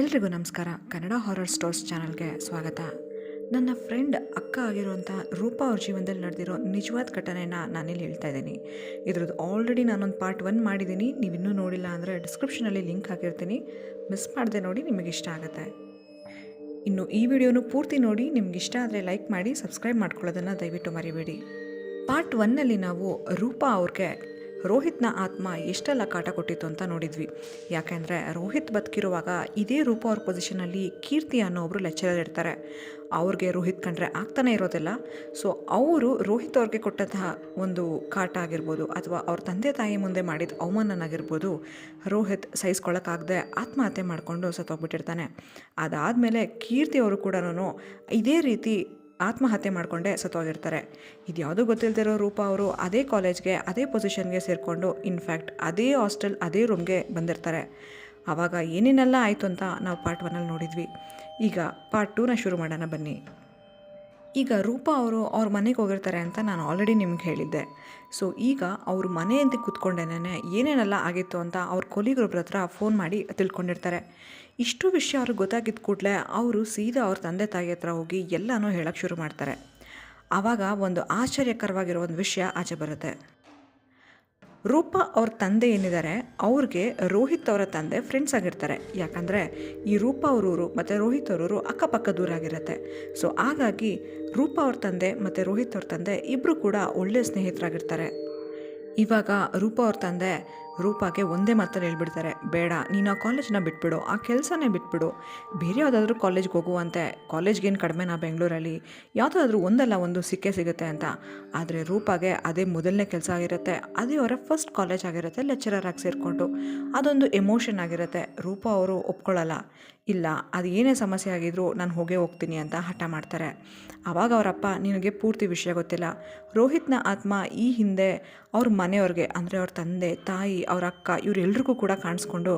ಎಲ್ರಿಗೂ ನಮಸ್ಕಾರ. Kannada horror stores ಚಾನಲ್ಗೆ ಸ್ವಾಗತ. ನನ್ನ ಫ್ರೆಂಡ್ ಅಕ್ಕ ಆಗಿರುವಂಥ ರೂಪ ಅವ್ರ ಜೀವನದಲ್ಲಿ ನಡೆದಿರೋ ನಿಜವಾದ ಘಟನೆನ ನಾನಿಲ್ಲಿ ಹೇಳ್ತಾ ಇದ್ದೀನಿ. ಇದ್ರದ್ದು ಆಲ್ರೆಡಿ ನಾನೊಂದು ಪಾರ್ಟ್ ಒನ್ ಮಾಡಿದ್ದೀನಿ. ನೀವು ಇನ್ನೂ ನೋಡಿಲ್ಲ ಅಂದರೆ ಡಿಸ್ಕ್ರಿಪ್ಷನಲ್ಲಿ ಲಿಂಕ್ ಹಾಕಿರ್ತೀನಿ. ಮಿಸ್ ಮಾಡದೆ ನೋಡಿ ನಿಮಗೆ ಇಷ್ಟ ಆಗುತ್ತೆ. ಇನ್ನು ಈ ವಿಡಿಯೋನು ಪೂರ್ತಿ ನೋಡಿ. ನಿಮ್ಗೆ ಇಷ್ಟ ಆದರೆ ಲೈಕ್ ಮಾಡಿ ಸಬ್ಸ್ಕ್ರೈಬ್ ಮಾಡ್ಕೊಳ್ಳೋದನ್ನು ದಯವಿಟ್ಟು ಮರಿಬೇಡಿ. ಪಾರ್ಟ್ ಒನ್ನಲ್ಲಿ ನಾವು ರೂಪಾ ಅವ್ರಿಗೆ ರೋಹಿತ್ನ ಆತ್ಮ ಎಷ್ಟೆಲ್ಲ ಕಾಟ ಕೊಟ್ಟಿತ್ತು ಅಂತ ನೋಡಿದ್ವಿ. ಯಾಕೆಂದರೆ ರೋಹಿತ್ ಬದುಕಿರುವಾಗ ಇದೇ ರೂಪ ಅವ್ರ ಪೊಸಿಷನಲ್ಲಿ ಕೀರ್ತಿ ಅನ್ನೋ ಒಬ್ಬರು ಲೆಕ್ಚರರ್ ಇರ್ತಾರೆ. ಅವ್ರಿಗೆ ರೋಹಿತ್ ಕಂಡ್ರೆ ಆಗ್ತಾನೆ ಇರೋದಿಲ್ಲ. ಸೊ ಅವರು ರೋಹಿತ್ ಅವ್ರಿಗೆ ಕೊಟ್ಟಂತಹ ಒಂದು ಕಾಟ ಆಗಿರ್ಬೋದು ಅಥವಾ ಅವ್ರ ತಂದೆ ತಾಯಿ ಮುಂದೆ ಮಾಡಿದ ಅವಮಾನನಾಗಿರ್ಬೋದು ರೋಹಿತ್ ಸಹಿಸ್ಕೊಳ್ಳೋಕ್ಕಾಗದೆ ಆತ್ಮಹತ್ಯೆ ಮಾಡಿಕೊಂಡು ಸತ್ತೋಗ್ಬಿಟ್ಟಿರ್ತಾನೆ. ಅದಾದಮೇಲೆ ಕೀರ್ತಿ ಅವರು ಕೂಡ ಇದೇ ರೀತಿ ಆತ್ಮಹತ್ಯೆ ಮಾಡಿಕೊಂಡೇ ಸತ್ತೋಗಿರ್ತಾರೆ. ಇದು ಯಾವುದೂ ಗೊತ್ತಿಲ್ಲದಿರೋ ರೂಪ ಅವರು ಅದೇ ಕಾಲೇಜ್ಗೆ, ಅದೇ ಪೊಸಿಷನ್ಗೆ ಸೇರಿಕೊಂಡು ಇನ್ಫ್ಯಾಕ್ಟ್ ಅದೇ ಹಾಸ್ಟೆಲ್, ಅದೇ ರೂಮ್ಗೆ ಬಂದಿರ್ತಾರೆ. ಆವಾಗ ಏನೇನೆಲ್ಲ ಆಯಿತು ಅಂತ ನಾವು ಪಾರ್ಟ್ ಒನ್ನಲ್ಲಿ ನೋಡಿದ್ವಿ. ಈಗ ಪಾರ್ಟ್ ಟೂನ ಶುರು ಮಾಡೋಣ ಬನ್ನಿ. ಈಗ ರೂಪ ಅವರು ಅವ್ರ ಮನೆಗೆ ಹೋಗಿರ್ತಾರೆ ಅಂತ ನಾನು ಆಲ್ರೆಡಿ ನಿಮ್ಗೆ ಹೇಳಿದ್ದೆ. ಸೊ ಈಗ ಅವ್ರ ಮನೆಯಂತೆ ಕೂತ್ಕೊಂಡೇನೆ ಏನೇನೆಲ್ಲ ಆಗಿತ್ತು ಅಂತ ಅವ್ರ ಕೊಲಿಗೊಬ್ಬರ ಹತ್ರ ಫೋನ್ ಮಾಡಿ ತಿಳ್ಕೊಂಡಿರ್ತಾರೆ. ಇಷ್ಟು ವಿಷಯ ಅವ್ರಿಗೆ ಗೊತ್ತಾಗಿದ್ದ ಕೂಡಲೇ ಅವರು ಸೀದಾ ಅವ್ರ ತಂದೆ ತಾಯಿ ಹತ್ರ ಹೋಗಿ ಎಲ್ಲನೂ ಹೇಳೋಕ್ಕೆ ಶುರು ಮಾಡ್ತಾರೆ. ಆವಾಗ ಒಂದು ಆಶ್ಚರ್ಯಕರವಾಗಿರೋ ಒಂದು ವಿಷಯ ಆಚೆ ಬರುತ್ತೆ. ರೂಪ ಅವ್ರ ತಂದೆ ಏನಿದ್ದಾರೆ, ಅವ್ರಿಗೆ ರೋಹಿತ್ ಅವರ ತಂದೆ ಫ್ರೆಂಡ್ಸ್ ಆಗಿರ್ತಾರೆ. ಯಾಕಂದರೆ ಈ ರೂಪ ಅವರೂರು ಮತ್ತು ರೋಹಿತ್ ಅವರೂರು ಅಕ್ಕಪಕ್ಕ ದೂರ ಆಗಿರುತ್ತೆ. ಸೊ ಹಾಗಾಗಿ ರೂಪ ಅವ್ರ ತಂದೆ ಮತ್ತು ರೋಹಿತ್ ಅವ್ರ ತಂದೆ ಇಬ್ಬರು ಕೂಡ ಒಳ್ಳೆಯ ಸ್ನೇಹಿತರಾಗಿರ್ತಾರೆ. ಇವಾಗ ರೂಪ ಅವ್ರ ತಂದೆ ರೂಪಾಗೆ ಒಂದೇ ಮಾತಲ್ಲಿ ಹೇಳ್ಬಿಡ್ತಾರೆ, ಬೇಡ, ನೀನು ಆ ಕಾಲೇಜನ್ನ ಬಿಟ್ಬಿಡು, ಆ ಕೆಲಸನೇ ಬಿಟ್ಬಿಡು. ಬೇರೆ ಯಾವುದಾದ್ರೂ ಕಾಲೇಜ್ಗೆ ಹೋಗುವಂತೆ, ಕಾಲೇಜ್ಗೇನು ಕಡಿಮೆನಾ ಬೆಂಗಳೂರಲ್ಲಿ? ಯಾವುದಾದ್ರೂ ಒಂದಲ್ಲ ಒಂದು ಸಿಕ್ಕೇ ಸಿಗುತ್ತೆ ಅಂತ. ಆದರೆ ರೂಪಾಗೆ ಅದೇ ಮೊದಲನೇ ಕೆಲಸ ಆಗಿರುತ್ತೆ, ಅದೇ ಅವರ ಫಸ್ಟ್ ಕಾಲೇಜ್ ಆಗಿರುತ್ತೆ, ಲೆಕ್ಚರರ್ ಆಗಿ ಸೇರಿಕೊಂಡು. ಅದೊಂದು ಎಮೋಷನ್ ಆಗಿರುತ್ತೆ. ರೂಪ ಅವರು ಒಪ್ಕೊಳ್ಳಲ್ಲ ಇಲ್ಲ, ಅದು ಏನೇ ಸಮಸ್ಯೆ ಆಗಿದ್ರೂ ನಾನು ಹೋಗೇ ಹೋಗ್ತೀನಿ ಅಂತ ಹಠ ಮಾಡ್ತಾರೆ. ಆವಾಗ ಅವರಪ್ಪ, ನಿನಗೆ ಪೂರ್ತಿ ವಿಷಯ ಗೊತ್ತಿಲ್ಲ. ರೋಹಿತ್ನ ಆತ್ಮ ಈ ಹಿಂದೆ ಅವ್ರ ಮನೆಯವ್ರಿಗೆ, ಅಂದರೆ ಅವ್ರ ತಂದೆ, ತಾಯಿ, ಅವ್ರ ಅಕ್ಕ, ಇವರೆಲ್ರಿಗೂ ಕೂಡ ಕಾಣಿಸ್ಕೊಂಡು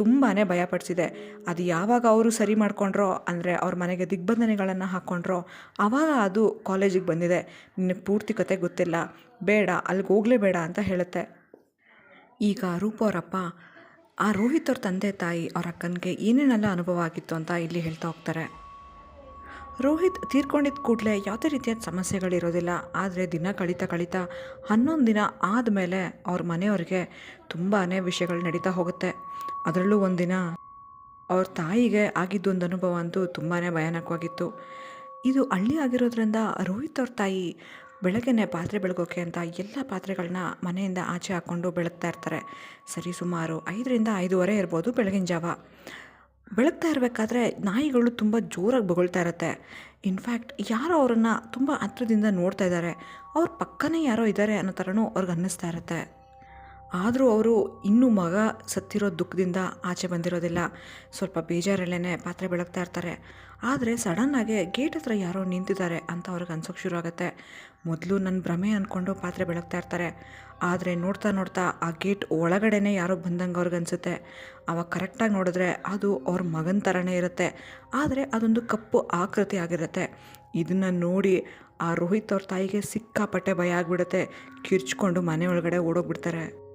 ತುಂಬಾ ಭಯಪಡಿಸಿದೆ ಅದು ಯಾವಾಗ ಅವರು ಸರಿ ಮಾಡ್ಕೊಂಡ್ರೋ, ಅಂದರೆ ಅವ್ರ ಮನೆಗೆ ದಿಗ್ಬಂಧನೆಗಳನ್ನು ಹಾಕ್ಕೊಂಡ್ರೋ ಆವಾಗ ಅದು ಕಾಲೇಜಿಗೆ ಬಂದಿದೆ. ನಿನಗೆ ಪೂರ್ತಿ ಕತೆ ಗೊತ್ತಿಲ್ಲ. ಬೇಡ ಅಲ್ಲಿಗೆ ಹೋಗಲೇಬೇಡ ಅಂತ ಹೇಳುತ್ತೆ. ಈಗ ರೂಪ ಅವರಪ್ಪ ಆ ರೋಹಿತ್ ಅವ್ರ ತಂದೆ ತಾಯಿ ಅವ್ರ ಅಕ್ಕನಿಗೆ ಏನೇನೆಲ್ಲ ಅನುಭವ ಆಗಿತ್ತು ಅಂತ ಇಲ್ಲಿ ಹೇಳ್ತಾ ಹೋಗ್ತಾರೆ. ರೋಹಿತ್ ತೀರ್ಕೊಂಡಿದ್ದ ಕೂಡಲೇ ಯಾವುದೇ ರೀತಿಯಾದ ಸಮಸ್ಯೆಗಳಿರೋದಿಲ್ಲ. ಆದರೆ ದಿನ ಕಳೀತಾ ಕಳೀತಾ ಹನ್ನೊಂದು ದಿನ ಆದಮೇಲೆ ಅವ್ರ ಮನೆಯವ್ರಿಗೆ ತುಂಬಾ ವಿಷಯಗಳು ನಡೀತಾ ಹೋಗುತ್ತೆ. ಅದರಲ್ಲೂ ಒಂದಿನ ಅವ್ರ ತಾಯಿಗೆ ಆಗಿದ್ದು ಒಂದು ಅನುಭವ ಅಂತೂ ತುಂಬಾ ಭಯಾನಕವಾಗಿತ್ತು. ಇದು ಹಳ್ಳಿ ಆಗಿರೋದ್ರಿಂದ ರೋಹಿತ್ ಅವ್ರ ತಾಯಿ ಬೆಳಗ್ಗೆನೆ ಪಾತ್ರೆ ಬೆಳಗೋಕೆ ಅಂತ ಎಲ್ಲ ಪಾತ್ರೆಗಳನ್ನ ಮನೆಯಿಂದ ಆಚೆ ಹಾಕ್ಕೊಂಡು ಬೆಳಗ್ತಾ ಇರ್ತಾರೆ. ಸರಿ, ಸುಮಾರು ಐದರಿಂದ ಐದೂವರೆ ಇರ್ಬೋದು ಬೆಳಗಿನ ಜಾವ. ಬೆಳಗ್ತಾ ಇರಬೇಕಾದ್ರೆ ನಾಯಿಗಳು ತುಂಬ ಜೋರಾಗಿ ಬೊಗಳ್ತಾ ಇರುತ್ತೆ. ಇನ್ಫ್ಯಾಕ್ಟ್ ಯಾರೋ ಅವರನ್ನು ತುಂಬ ಹತ್ರದಿಂದ ನೋಡ್ತಾ ಇದ್ದಾರೆ. ಅವ್ರ ಪಕ್ಕನೇ ಯಾರೋ ಇದ್ದಾರೆ ಅನ್ನೋ ಥರನೂ ಅವ್ರಿಗೆ ಅನ್ನಿಸ್ತಾ ಇರುತ್ತೆ. ಆದರೂ ಅವರು ಇನ್ನೂ ಮಗ ಸತ್ತಿರೋ ದುಃಖದಿಂದ ಆಚೆ ಬಂದಿರೋದಿಲ್ಲ. ಸ್ವಲ್ಪ ಬೇಜಾರಲ್ಲೇ ಪಾತ್ರೆ ಬೆಳಗ್ತಾ ಇರ್ತಾರೆ. ಆದರೆ ಸಡನ್ನಾಗೆ ಗೇಟ್ ಹತ್ರ ಯಾರೋ ನಿಂತಿದ್ದಾರೆ ಅಂತ ಅವ್ರಿಗೆ ಅನ್ಸೋಕೆ ಶುರು ಆಗುತ್ತೆ. ಮೊದಲು ನನ್ನ ಭ್ರಮೆ ಅಂದ್ಕೊಂಡು ಪಾತ್ರೆ ಬೆಳಗ್ತಾ ಇರ್ತಾರೆ. ಆದರೆ ನೋಡ್ತಾ ನೋಡ್ತಾ ಆ ಗೇಟ್ ಒಳಗಡೆನೇ ಯಾರೋ ಬಂದಂಗೆ ಅವ್ರಿಗೆ ಅನಿಸುತ್ತೆ. ಅವಾಗ ಕರೆಕ್ಟಾಗಿ ನೋಡಿದ್ರೆ ಅದು ಅವ್ರ ಮಗನ ಥರನೇ ಇರುತ್ತೆ. ಆದರೆ ಅದೊಂದು ಕಪ್ಪು ಆಕೃತಿ ಆಗಿರುತ್ತೆ. ಇದನ್ನು ನೋಡಿ ಆ ರೋಹಿತ್ ಅವ್ರ ತಾಯಿಗೆ ಸಿಕ್ಕಾಪಟ್ಟೆ ಭಯ ಆಗಿಬಿಡುತ್ತೆ. ಕಿರ್ಚ್ಕೊಂಡು ಮನೆ ಒಳಗಡೆ ಓಡೋಗ್ಬಿಡ್ತಾರೆ.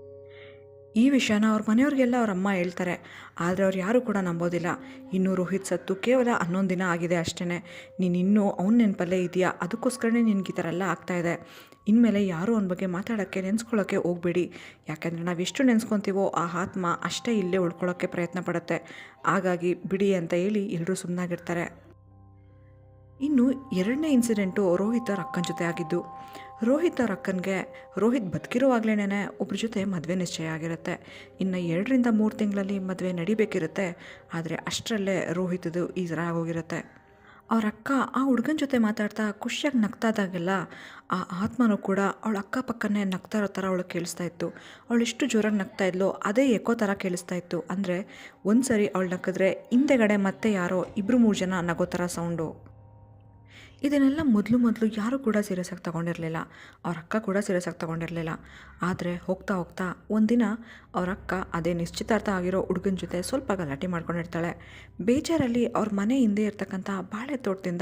ಈ ವಿಷಯನ ಅವ್ರ ಮನೆಯವ್ರಿಗೆಲ್ಲ ಅವ್ರ ಅಮ್ಮ ಹೇಳ್ತಾರೆ. ಆದರೆ ಅವ್ರು ಯಾರೂ ಕೂಡ ನಂಬೋದಿಲ್ಲ. ಇನ್ನೂ ರೋಹಿತ್ ಸತ್ತು ಕೇವಲ ಹನ್ನೊಂದು ದಿನ ಆಗಿದೆ ಅಷ್ಟೇ ನೀನು ಇನ್ನೂ ಅವ್ನ ನೆನಪಲ್ಲೇ ಇದೆಯಾ ಅದಕ್ಕೋಸ್ಕರನೇ ನಿನಗೆ ಈ ಥರ ಎಲ್ಲ ಆಗ್ತಾಯಿದೆ ಇನ್ಮೇಲೆ ಯಾರೂ ಅವನ ಬಗ್ಗೆ ಮಾತಾಡೋಕ್ಕೆ ನೆನೆಸ್ಕೊಳ್ಳೋಕ್ಕೆ ಹೋಗಬೇಡಿ. ಯಾಕೆಂದರೆ ನಾವು ಎಷ್ಟು ನೆನೆಸ್ಕೊತೀವೋ ಆ ಆತ್ಮ ಅಷ್ಟೇ ಇಲ್ಲೇ ಉಳ್ಕೊಳ್ಳೋಕ್ಕೆ ಪ್ರಯತ್ನ ಪಡುತ್ತೆ. ಹಾಗಾಗಿ ಬಿಡಿ ಅಂತ ಹೇಳಿ ಎಲ್ಲರೂ ಸುಮ್ಮನಾಗಿರ್ತಾರೆ ಇನ್ನು ಎರಡನೇ ಇನ್ಸಿಡೆಂಟು ರೋಹಿತ್ ಅವ್ರ ಅಕ್ಕನ ಜೊತೆ ಆಗಿದ್ದು. ರೋಹಿತ್ ಅವ್ರ ಅಕ್ಕನಿಗೆ ರೋಹಿತ್ ಬದುಕಿರುವಾಗಲೇ ಒಬ್ರ ಜೊತೆ ಮದುವೆ ನಿಶ್ಚಯ ಆಗಿರುತ್ತೆ. ಇನ್ನು ಎರಡರಿಂದ ಮೂರು ತಿಂಗಳಲ್ಲಿ ಮದುವೆ ನಡಿಬೇಕಿರುತ್ತೆ. ಆದರೆ ಅಷ್ಟರಲ್ಲೇ ರೋಹಿತದು ಈ ಥರ ಆಗೋಗಿರುತ್ತೆ. ಅವ್ರ ಅಕ್ಕ ಆ ಹುಡುಗನ ಜೊತೆ ಮಾತಾಡ್ತಾ ಖುಷಿಯಾಗಿ ನಗ್ತಾದಾಗೆಲ್ಲ ಆ ಆತ್ಮನೂ ಕೂಡ ಅವಳ ಅಕ್ಕಪಕ್ಕನೇ ನಗ್ತಾ ಇರೋ ಥರ ಅವಳು ಕೇಳಿಸ್ತಾ ಇತ್ತು. ಅವಳು ಎಷ್ಟು ಜೋರಾಗಿ ನಗ್ತಾ ಇದ್ಲೋ, ಅದೇ ಎಕೋ ಥರ ಕೇಳಿಸ್ತಾ ಇತ್ತು. ಅಂದರೆ ಒಂದು ಸರಿ ಅವಳು ನಕ್ಕಿದ್ರೆ ಹಿಂದೆಗಡೆ ಮತ್ತೆ ಯಾರೋ ಇಬ್ಬರು ಮೂರು ಜನ ನಗೋ ಥರ ಸೌಂಡು. ಇದನ್ನೆಲ್ಲ ಮೊದಲು ಮೊದಲು ಯಾರೂ ಕೂಡ ಸೀರಿಯಸ್ಸಾಗಿ ತೊಗೊಂಡಿರಲಿಲ್ಲ. ಅವ್ರ ಅಕ್ಕ ಕೂಡ ಸೀರಿಯಸ್ ಆಗಿ ತೊಗೊಂಡಿರಲಿಲ್ಲ. ಆದರೆ ಹೋಗ್ತಾ ಹೋಗ್ತಾ ಒಂದಿನ ಅವ್ರ ಅಕ್ಕ ಅದೇ ನಿಶ್ಚಿತಾರ್ಥ ಆಗಿರೋ ಹುಡುಗನ ಜೊತೆ ಸ್ವಲ್ಪ ಗಲಾಟೆ ಮಾಡ್ಕೊಂಡಿರ್ತಾಳೆ ಬೇಜಾರಲ್ಲಿ ಅವ್ರ ಮನೆ ಹಿಂದೆ ಇರ್ತಕ್ಕಂಥ ಬಾಳೆ ತೋಟದಿಂದ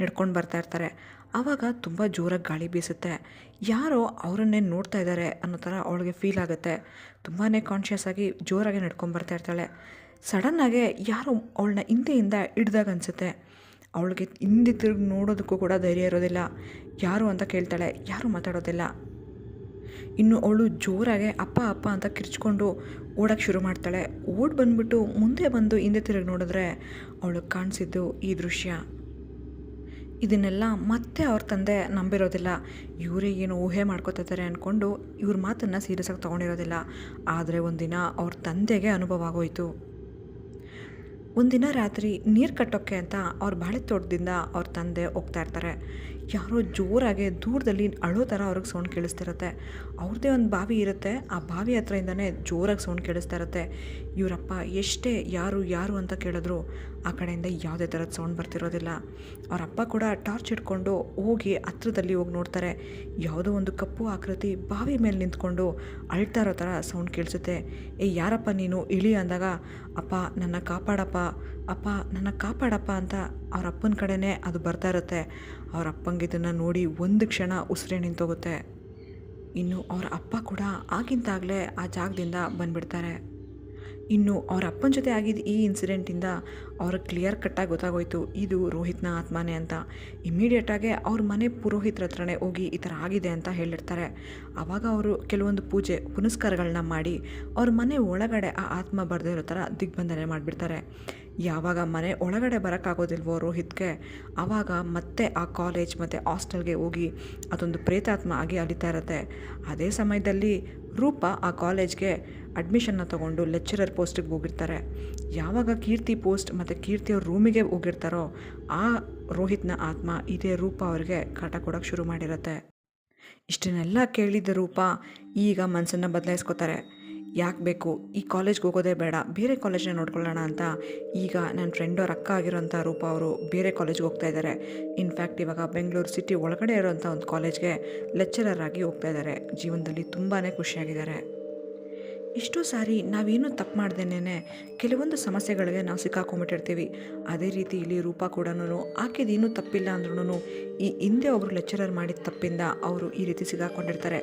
ನಡ್ಕೊಂಡು ಬರ್ತಾ ಇರ್ತಾರೆ. ಆವಾಗ ತುಂಬ ಜೋರಾಗಿ ಗಾಳಿ ಬೀಸುತ್ತೆ. ಯಾರೋ ಅವರನ್ನೇ ನೋಡ್ತಾ ಇದ್ದಾರೆ ಅನ್ನೋ ಥರ ಅವಳಿಗೆ ಫೀಲ್ ಆಗುತ್ತೆ. ತುಂಬಾ ಕಾನ್ಷಿಯಸ್ ಆಗಿ ಜೋರಾಗಿ ನಡ್ಕೊಂಬರ್ತಾ ಇರ್ತಾಳೆ. ಸಡನ್ನಾಗೆ ಯಾರೋ ಅವಳನ್ನ ಹಿಂದೆಯಿಂದ ಹಿಡ್ದಾಗ ಅನಿಸುತ್ತೆ. ಅವಳಿಗೆ ಹಿಂದೆ ತಿರುಗಿ ನೋಡೋದಕ್ಕೂ ಕೂಡ ಧೈರ್ಯ ಇರೋದಿಲ್ಲ. ಯಾರು ಅಂತ ಕೇಳ್ತಾಳೆ, ಯಾರು ಮಾತಾಡೋದಿಲ್ಲ. ಇನ್ನು ಅವಳು ಜೋರಾಗೆ ಅಪ್ಪ ಅಪ್ಪ ಅಂತ ಕಿರ್ಚ್ಕೊಂಡು ಓಡೋಕ್ಕೆ ಶುರು ಮಾಡ್ತಾಳೆ. ಓಡ್ ಬಂದ್ಬಿಟ್ಟು ಮುಂದೆ ಬಂದು ಹಿಂದೆ ತಿರುಗಿ ನೋಡಿದ್ರೆ ಅವಳಿಗೆ ಕಾಣಿಸಿದ್ದು ಈ ದೃಶ್ಯ. ಇದನ್ನೆಲ್ಲ ಮತ್ತೆ ಅವ್ರ ತಂದೆ ನಂಬಿರೋದಿಲ್ಲ. ಇವರೇ ಏನು ಊಹೆ ಮಾಡ್ಕೋತಿದ್ದಾರೆ ಅಂದ್ಕೊಂಡು ಇವ್ರ ಮಾತನ್ನು ಸೀರಿಯಸ್ಸಾಗಿ ತೊಗೊಂಡಿರೋದಿಲ್ಲ. ಆದರೆ ಒಂದಿನ ಅವ್ರ ತಂದೆಗೆ ಅನುಭವ ಆಗೋಯ್ತು. ಒಂದಿನ ರಾತ್ರಿ ನೀರು ಕಟ್ಟೋಕ್ಕೆ ಅಂತ ಅವ್ರ ಬಾಳೆ ತೋಟದಿಂದ ಅವ್ರ ತಂದೆ ಹೋಗ್ತಾ ಇರ್ತಾರೆ. ಯಾರೋ ಜೋರಾಗಿ ದೂರದಲ್ಲಿ ಅಳೋ ಥರ ಅವ್ರಿಗೆ ಸೌಂಡ್ ಕೇಳಿಸ್ತಿರುತ್ತೆ. ಅವ್ರದ್ದೇ ಒಂದು ಬಾವಿ ಇರುತ್ತೆ. ಆ ಬಾವಿ ಹತ್ರದಿಂದನೇ ಜೋರಾಗಿ ಸೌಂಡ್ ಕೇಳಿಸ್ತಾ ಇರುತ್ತೆ ಇವರಪ್ಪ, ಎಷ್ಟೇ ಯಾರು ಯಾರು ಅಂತ ಕೇಳಿದ್ರು ಆ ಕಡೆಯಿಂದ ಯಾವುದೇ ಥರದ ಸೌಂಡ್ ಬರ್ತಿರೋದಿಲ್ಲ. ಅವರಪ್ಪ ಕೂಡ ಟಾರ್ಚ್ ಇಟ್ಕೊಂಡು ಹೋಗಿ ಹತ್ರದಲ್ಲಿ ಹೋಗಿ ನೋಡ್ತಾರೆ. ಯಾವುದೋ ಒಂದು ಕಪ್ಪು ಆಕೃತಿ ಬಾವಿ ಮೇಲೆ ನಿಂತ್ಕೊಂಡು ಅಳ್ತಾ ಇರೋ ಥರ ಸೌಂಡ್ ಕೇಳಿಸುತ್ತೆ. ಏ, ಯಾರಪ್ಪ ನೀನು? ಇಳಿ ಅಂದಾಗ, ಅಪ್ಪ, ನನ್ನ ಕಾಪಾಡಪ್ಪ. ಅಪ್ಪ, ನನ್ನ ಕಾಪಾಡಪ್ಪ ಅಂತ ಅವ್ರ ಅಪ್ಪನ ಕಡೆನೇ ಅದು ಬರ್ತಾ ಇರುತ್ತೆ. ಅವ್ರ ಅಪ್ಪಂಗೆ ಇದನ್ನು ನೋಡಿ ಒಂದು ಕ್ಷಣ ಉಸಿರೇ ನಿಂತೋಗುತ್ತೆ. ಇನ್ನು ಅವರ ಅಪ್ಪ ಕೂಡ ಆಗಿಂದಾಗಲೇ ಆ ಜಾಗದಿಂದ ಬಂದುಬಿಡ್ತಾರೆ. ಇನ್ನು ಅವರ ಅಪ್ಪನ ಜೊತೆ ಆಗಿದ್ದ ಈ ಇನ್ಸಿಡೆಂಟಿಂದ ಅವ್ರ ಕ್ಲಿಯರ್ ಕಟ್ಟಾಗಿ ಗೊತ್ತಾಗೋಯ್ತು, ಇದು ರೋಹಿತ್ನ ಆತ್ಮನೇ ಅಂತ. ಇಮ್ಮಿಡಿಯೇಟಾಗೆ ಅವ್ರ ಮನೆ ಪುರೋಹಿತ್ರ ಹತ್ರನೇ ಹೋಗಿ ಈ ಥರ ಆಗಿದೆ ಅಂತ ಹೇಳಿರ್ತಾರೆ. ಆವಾಗ ಅವರು ಕೆಲವೊಂದು ಪೂಜೆ ಪುನಸ್ಕಾರಗಳನ್ನ ಮಾಡಿ ಅವ್ರ ಮನೆ ಒಳಗಡೆ ಆ ಆತ್ಮ ಬರದೇ ಇರೋ ಥರ ದಿಗ್ಬಂಧನೆ ಮಾಡಿಬಿಡ್ತಾರೆ. ಯಾವಾಗ ಮನೆ ಒಳಗಡೆ ಬರೋಕ್ಕಾಗೋದಿಲ್ವೋ ರೋಹಿತ್ಗೆ, ಆವಾಗ ಮತ್ತೆ ಆ ಕಾಲೇಜ್ ಮತ್ತು ಹಾಸ್ಟೆಲ್ಗೆ ಹೋಗಿ ಅದೊಂದು ಪ್ರೇತಾತ್ಮ ಆಗಿ ಅಲಿತಾ ಇರುತ್ತೆ. ಅದೇ ಸಮಯದಲ್ಲಿ ರೂಪ ಆ ಕಾಲೇಜ್ಗೆ ಅಡ್ಮಿಷನ್ನ ತೊಗೊಂಡು ಲೆಕ್ಚರರ್ ಪೋಸ್ಟಿಗೆ ಹೋಗಿರ್ತಾರೆ. ಯಾವಾಗ ಕೀರ್ತಿ ಪೋಸ್ಟ್ ಮತ್ತು ಕೀರ್ತಿಯವ್ರ ರೂಮಿಗೆ ಹೋಗಿರ್ತಾರೋ, ಆ ರೋಹಿತ್ನ ಆತ್ಮ ಇದೇ ರೂಪ ಅವರಿಗೆ ಕಾಟ ಕೊಡೋಕ್ಕೆ ಶುರು ಮಾಡಿರುತ್ತೆ. ಇಷ್ಟನ್ನೆಲ್ಲ ಕೇಳಿದ ರೂಪ ಈಗ ಮನಸ್ಸನ್ನು ಬದಲಾಯಿಸ್ಕೋತಾರೆ. ಯಾಕೆ ಬೇಕು? ಈ ಕಾಲೇಜ್ಗೆ ಹೋಗೋದೇ ಬೇಡ. ಬೇರೆ ಕಾಲೇಜ್ನ ನೋಡ್ಕೊಳ್ಳೋಣ ಅಂತ ಈಗ ನನ್ನ ಫ್ರೆಂಡ್ ಅವ್ರ ಅಕ್ಕ ಆಗಿರೋಂಥ ರೂಪ ಅವರು ಬೇರೆ ಕಾಲೇಜ್ಗೆ ಹೋಗ್ತಾ ಇದ್ದಾರೆ ಇನ್ಫ್ಯಾಕ್ಟ್ ಇವಾಗ ಬೆಂಗಳೂರು ಸಿಟಿ ಒಳಗಡೆ ಇರೋಂಥ ಒಂದು ಕಾಲೇಜ್ಗೆ ಲೆಕ್ಚರರ್ ಆಗಿ ಹೋಗ್ತಾ ಇದ್ದಾರೆ ಜೀವನದಲ್ಲಿ ತುಂಬಾ ಖುಷಿಯಾಗಿದ್ದಾರೆ. ಎಷ್ಟೋ ಸಾರಿ ನಾವೇನು ತಪ್ಪು ಮಾಡ್ದೇನೆ ಕೆಲವೊಂದು ಸಮಸ್ಯೆಗಳಿಗೆ ನಾವು ಸಿಕ್ಕಾಕೊಂಬಿಟ್ಟಿರ್ತೀವಿ. ಅದೇ ರೀತಿ ಇಲ್ಲಿ ರೂಪ ಕೂಡ ಆಕೆದೇನು ತಪ್ಪಿಲ್ಲ ಅಂದ್ರೂ ಈ ಹಿಂದೆ ಒಬ್ಬರು ಲೆಕ್ಚರರ್ ಮಾಡಿದ ತಪ್ಪಿಂದ ಅವರು ಈ ರೀತಿ ಸಿಗಾಕೊಂಡಿರ್ತಾರೆ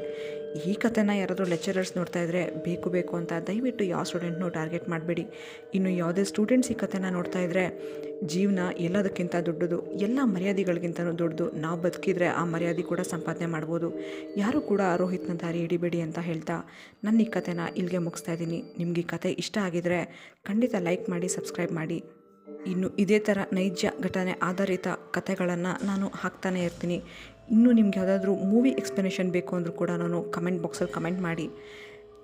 ಈ ಕಥೆನ ಯಾರಾದರೂ ಲೆಕ್ಚರರ್ಸ್ ನೋಡ್ತಾ ಇದ್ದರೆ ಬೇಕು ಬೇಕು ಅಂತ ದಯವಿಟ್ಟು ಯಾವ ಸ್ಟೂಡೆಂಟ್ನೂ ಟಾರ್ಗೆಟ್ ಮಾಡಬೇಡಿ. ಇನ್ನು ಯಾವುದೇ ಸ್ಟೂಡೆಂಟ್ಸ್ ಈ ಕಥೆನ ನೋಡ್ತಾ ಇದ್ದರೆ ಜೀವನ ಎಲ್ಲದಕ್ಕಿಂತ ದೊಡ್ಡದು, ಎಲ್ಲ ಮರ್ಯಾದೆಗಳಿಗಿಂತನೂ ದೊಡ್ಡದು. ನಾವು ಬದುಕಿದ್ರೆ ಆ ಮರ್ಯಾದೆ ಕೂಡ ಸಂಪಾದನೆ ಮಾಡ್ಬೋದು. ಯಾರು ಕೂಡ ರೋಹಿತ್ನ ದಾರಿ ಹಿಡಿಬೇಡಿ ಅಂತ ಹೇಳ್ತಾ ನನ್ನ ಈ ಕಥೆನ ಇಲ್ಲಿಗೆ ಮುಗಿಸ್ತಾ ಇದ್ದೀನಿ. ನಿಮಗೆ ಈ ಕತೆ ಇಷ್ಟ ಆಗಿದರೆ ಖಂಡಿತ ಲೈಕ್ ಮಾಡಿ ಸಬ್ಸ್ಕ್ರೈಬ್ ಮಾಡಿ. ಇನ್ನು ಇದೇ ಥರ ನೈಜ ಘಟನೆ ಆಧಾರಿತ ಕಥೆಗಳನ್ನು ನಾನು ಹಾಕ್ತಾನೆ ಇರ್ತೀನಿ. ಇನ್ನು ನಿಮ್ಗೆ ಯಾವುದಾದ್ರೂ ಮೂವಿ ಎಕ್ಸ್ಪ್ಲನೇಷನ್ ಬೇಕು ಅಂದರೂ ಕೂಡ ನಾನು ಕಮೆಂಟ್ ಬಾಕ್ಸಲ್ಲಿ ಕಮೆಂಟ್ ಮಾಡಿ.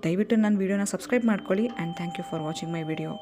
ದಯವಿಟ್ಟು ನನ್ನ ವೀಡಿಯೋನ ಸಬ್ಸ್ಕ್ರೈಬ್ ಮಾಡ್ಕೊಳ್ಳಿ and thank you for watching my video